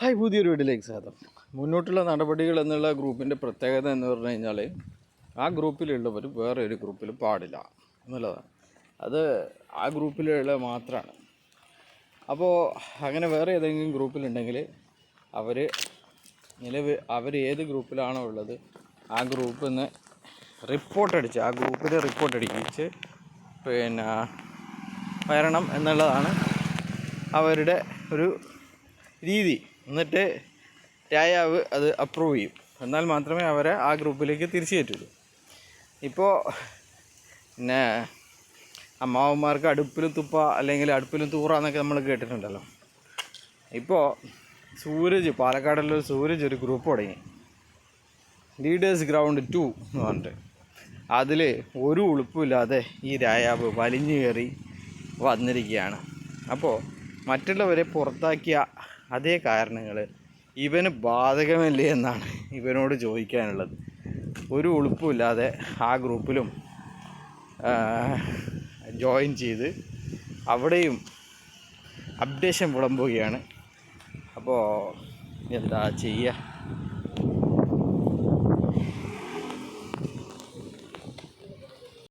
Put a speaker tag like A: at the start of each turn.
A: Hi പുതിയൊരു വീട്ടിലേക്ക് സ്വാഗതം. മുന്നോട്ടുള്ള നടപടികൾ എന്നുള്ള ഗ്രൂപ്പിന്റെ പ്രത്യേകത എന്ന് പറഞ്ഞു കഴിഞ്ഞാൽ ആ ഗ്രൂപ്പിലുള്ളവർ വേറെ ഒരു ഗ്രൂപ്പിൽ പാടില്ല എന്നുള്ളതാണ്. അത് ആ ഗ്രൂപ്പിലുള്ള മാത്രമാണ് അപ്പോൾ അങ്ങനെ വേറെ ഏതെങ്കിലും ഗ്രൂപ്പിലുണ്ടെങ്കിൽ അവർ നിലവിൽ അവർ ഏത് ഗ്രൂപ്പിലാണോ ഉള്ളത് ആ ഗ്രൂപ്പിൽ നിന്ന് റിപ്പോർട്ട് അടിച്ച് ആ ഗ്രൂപ്പിൽ റിപ്പോർട്ട് അടിപ്പിച്ച് പിന്നെ വരണം എന്നുള്ളതാണ് അവരുടെ ഒരു രീതി. എന്നിട്ട് രായാവ് അത് അപ്രൂവ് ചെയ്യും. എന്നാൽ മാത്രമേ അവരെ ആ ഗ്രൂപ്പിലേക്ക് തിരിച്ചു കയറ്റുള്ളൂ ഇപ്പോൾ പിന്നെ അമ്മാവന്മാർക്ക് അടുപ്പിലും തുപ്പ അല്ലെങ്കിൽ അടുപ്പിലും തൂറ എന്നൊക്കെ നമ്മൾ കേട്ടിട്ടുണ്ടല്ലോ. ഇപ്പോൾ സൂരജ് പാലക്കാടുള്ള സൂരജ് ഒരു ഗ്രൂപ്പ് തുടങ്ങി. ലീഡേഴ്സ് ഗ്രൗണ്ട് ടു എന്ന് പറഞ്ഞിട്ട്. അതിൽ ഒരു ഉളുപ്പുമില്ലാതെ ഈ രായാവ് വലിഞ്ഞു കയറി വന്നിരിക്കുകയാണ്. അപ്പോൾ മറ്റുള്ളവരെ പുറത്താക്കിയ അതേ കാരണങ്ങൾ ഇവന് ബാധകമല്ലേ എന്നാണ് ഇവനോട് ചോദിക്കാനുള്ളത്. ഒരു ഉളുപ്പുമില്ലാതെ ആ ഗ്രൂപ്പിലും ജോയിൻ ചെയ്ത് അവിടെയും അപ്ഡേഷൻ വിളമ്പുകയാണ്. അപ്പോൾ എന്താ ചെയ്യുക?